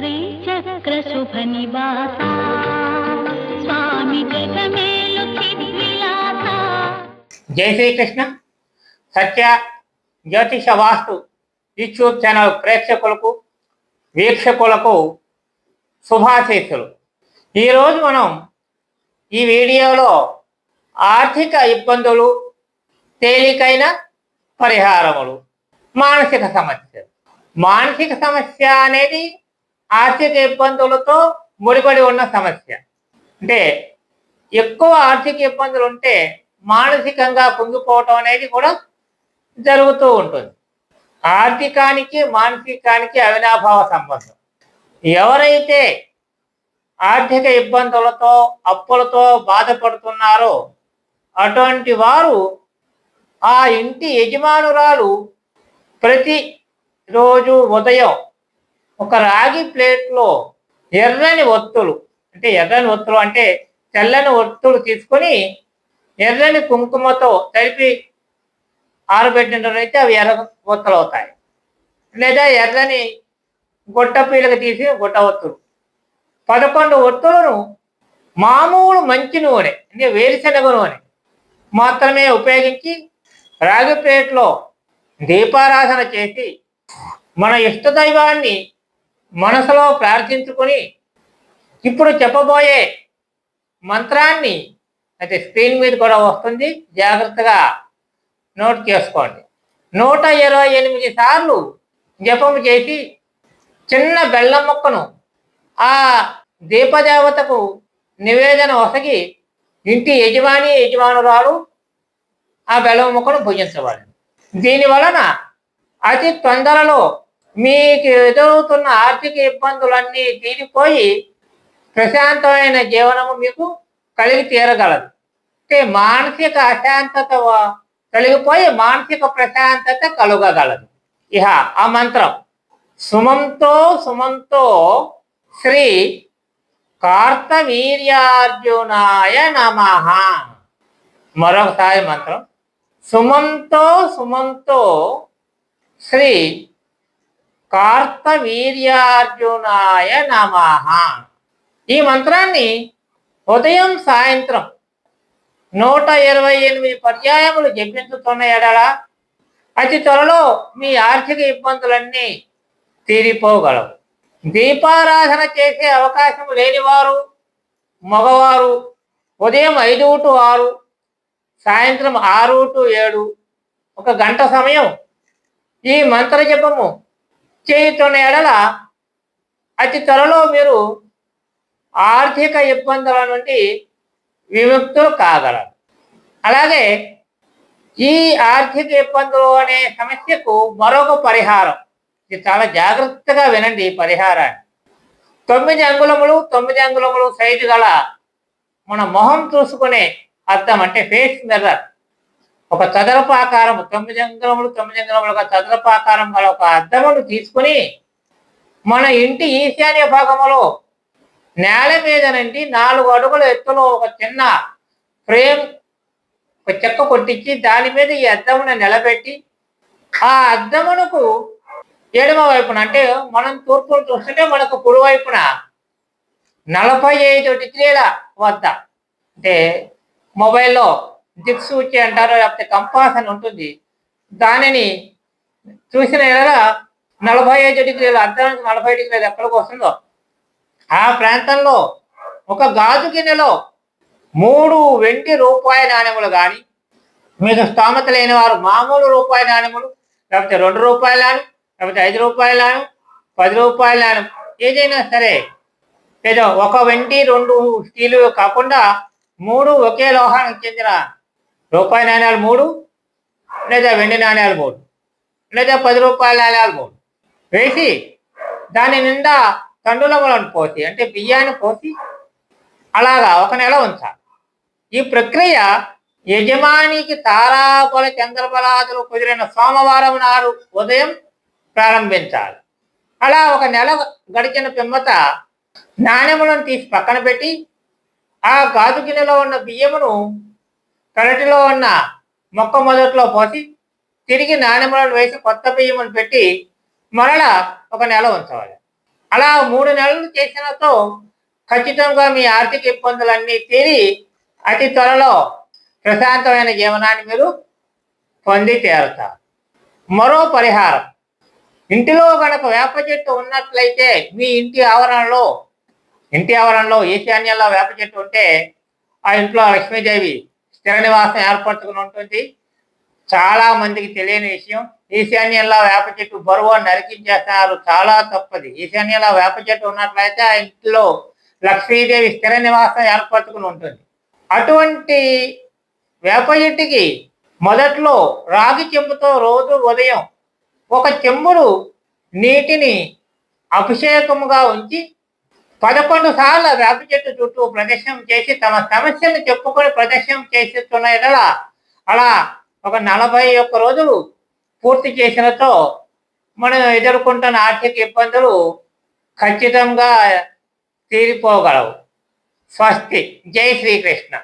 శ్రీచక్రశుభనివాసా స్వామి జగమేలు జై శ్రీకృష్ణ. సత్య జ్యోతిష వాస్తు YouTube channel ప్రేక్షకులకు వీక్షకులకు శుభాశీస్సులు. ఈరోజు మనం ఈ వీడియోలో ఆర్థిక ఇబ్బందులు తేలికైన పరిహారములు మానసిక సమస్యలు. మానసిక సమస్య అనేది ఆర్థిక ఇబ్బందులతో ముడిపడి ఉన్న సమస్య. అంటే ఎక్కువ ఆర్థిక ఇబ్బందులు ఉంటే మానసికంగా కుంగిపోవటం అనేది కూడా జరుగుతూ ఉంటుంది. ఆర్థికానికి మానసికానికి అవినాభావ సంబంధం. ఎవరైతే ఆర్థిక ఇబ్బందులతో అప్పులతో బాధపడుతున్నారో అటువంటి వారు ఆ ఇంటి యజమానురాలు ప్రతి రోజు ఉదయం ఒక రాగి ప్లేట్లో ఎర్రని ఒత్తులు అంటే ఎర్రని ఒత్తులు అంటే తెల్లని ఒత్తులు తీసుకొని ఎర్రని కుంకుమతో తడిపి ఆరబెట్టినట్లయితే అవి ఎర్ర ఒత్తులు అవుతాయి. లేదా ఎర్రని గొట్ట పీలక తీసి గొట్ట ఒత్తులు. పదకొండు ఒత్తులను మామూలు మంచి నూనె అంటే వేరుశనగ నూనె మాత్రమే ఉపయోగించి రాగి ప్లేట్లో దీపారాధన చేసి మన ఇష్టదైవాన్ని మనసులో ప్రార్థించుకొని ఇప్పుడు చెప్పబోయే మంత్రాన్ని అయితే స్క్రీన్ మీద కూడా వస్తుంది. జాగ్రత్తగా నోట్ చేసుకోండి. నూట ఇరవై ఎనిమిది సార్లు జపం చేసి చిన్న బెల్లం మొక్కను ఆ దీపదేవతకు నివేదన వసగి ఇంటి యజమాని యజమానురాలు ఆ బెల్లం మొక్కను భుజించవాలి దీని వలన అతి తొందరలో మీకు ఎదురవుతున్న ఆర్థిక ఇబ్బందులన్నీ తీరిపోయి ప్రశాంతమైన జీవనము మీకు కలిగి తీరగలదు. అంటే మానసిక అశాంతత కలిగిపోయి మానసిక ప్రశాంతత కలుగగలదు. ఇహ ఆ మంత్రం. సుమంతో సుమంతో శ్రీ కార్తవీర్యార్జునాయ నమ. మరొకసారి మంత్రం. సుమంతో సుమంతో శ్రీ కార్తవీర్యార్జునాయ నమ. ఈ మంత్రాన్ని ఉదయం సాయంత్రం నూట ఇరవై ఎనిమిది పర్యాయములు జపించుతున్న ఎడల అతి త్వరలో మీ ఆర్థిక ఇబ్బందులన్నీ తీరిపోగలవు. దీపారాధన చేసే అవకాశం లేనివారు మగవారు ఉదయం ఐదు టు ఆరు సాయంత్రం ఆరు టు ఏడు ఒక గంట సమయం ఈ మంత్ర జపము చేయుతున్న ఎడల అతి త్వరలో మీరు ఆర్థిక ఇబ్బందుల నుండి విముక్తులు కాగలరు. అలాగే ఈ ఆర్థిక ఇబ్బందులు అనే సమస్యకు మరొక పరిహారం. ఇది చాలా జాగ్రత్తగా వినండి ఈ పరిహారాన్ని. తొమ్మిది అంగుళములు తొమ్మిది అంగుళములు సైజు గల మన మొహం చూసుకునే అర్థం అంటే ఫేస్ మిర్రర్. ఒక చదరపు ఆకారం తొమ్మిది అంగుళములు తొమ్మిది అంగుళములు ఒక చదరపు ఆకారం గల ఒక అద్దమును తీసుకుని మన ఇంటి ఈశాన్య భాగములో నేల మీద నుండి నాలుగు అడుగుల ఎత్తులో ఒక చిన్న ఫ్రేమ్ ఒక చెక్క కొట్టించి దాని మీద ఈ అద్దమును నిలబెట్టి ఆ అద్దమునకు ఎడమ వైపున అంటే మనం తూర్పును చూస్తుంటే మనకు కుడి వైపున నలభై ఐదు డిగ్రీల వద్ద అంటే మొబైల్లో దిక్సూచి అంటారు లేకపోతే కంపాస్ అని ఉంటుంది. దానిని చూసిన ఎడల నలభై ఐదు డిగ్రీల అర్ధానికి నలభై డిగ్రీలు ఎక్కడికి వస్తుందో? ఆ ప్రాంతంలో ఒక గాజు గిన్నెలో మూడు వెండి రూపాయి నాణ్యములు కానీ మీకు స్తోమత లేని వారు మామూలు రూపాయి నాణ్యములు లేకపోతే రెండు రూపాయలు నాణెం లేకపోతే ఐదు రూపాయల నాణెం పది రూపాయల నాణెం ఏదైనా సరే ఏదో ఒక వెండి రెండు స్టీలు కాకుండా మూడు ఒకే లోహానికి చెందిన రూపాయి నాణ్యాలు మూడు లేదా వెండి నాణ్యాలు మూడు లేదా పది రూపాయల నాణ్యాలు మూడు. వేసి దాని నిండా తండులములను పోసి అంటే బియ్యాన్ని పోసి అలాగా ఒక నెల ఉంచాలి. ఈ ప్రక్రియ యజమానికి తారాబల చంద్రబలాదులు కుదిరిన సోమవారం నాడు ఉదయం ప్రారంభించాలి. అలా ఒక నెల గడిచిన పిమ్మత నాణ్యములను తీసి పక్కన పెట్టి ఆ గాజు గిన్నెలో ఉన్న బియ్యమును కరటిలో ఉన్న మొక్క మొదట్లో పోసి తిరిగి నాణ్యములను వేసి కొత్త బియ్యమును పెట్టి మరలా ఒక నెల ఉంచవాలి. అలా మూడు నెలలు చేసినతో ఖచ్చితంగా మీ ఆర్థిక ఇబ్బందులన్నీ తీరి అతి త్వరలో ప్రశాంతమైన జీవనాన్ని మీరు పొంది తీరుతారు. మరో పరిహారం. ఇంటిలో గనక వేప చెట్టు ఉన్నట్లయితే మీ ఇంటి ఆవరణలో ఇంటి ఆవరణలో ఈశాన్యంలో వేప చెట్టు ఉంటే ఆ ఇంట్లో లక్ష్మీదేవి స్థిర నివాసం ఏర్పరచుకున్నటువంటి ఉంటుంది. చాలా మందికి తెలియని విషయం ఈశాన్యంలో వేప చెట్టు బరువు నరికించేస్తున్నారు. చాలా తప్పది. ఈశాన్యంలో వేప చెట్టు ఉన్నట్లయితే ఆ ఇంట్లో లక్ష్మీదేవి స్థిర నివాసం ఏర్పరచుకుని ఉంటుంది. అటువంటి వేప చెట్టుకి మొదట్లో రాగి చెంబుతో రోజు ఉదయం ఒక చెంబుడు నీటిని అభిషేకముగా ఉంచి పదకొండు సార్లు వేప చెట్టు చుట్టూ ప్రదర్శనం చేసి తమ సమస్యను చెప్పుకొని ప్రదర్శనం చేస్తున్న ఎడలా అలా ఒక నలభై ఒక్క రోజులు పూర్తి చేసినతో మనం ఎదుర్కొంటున్న ఆర్థిక ఇబ్బందులు ఖచ్చితంగా తీరిపోగలవు. స్వస్తి. జై శ్రీకృష్ణ.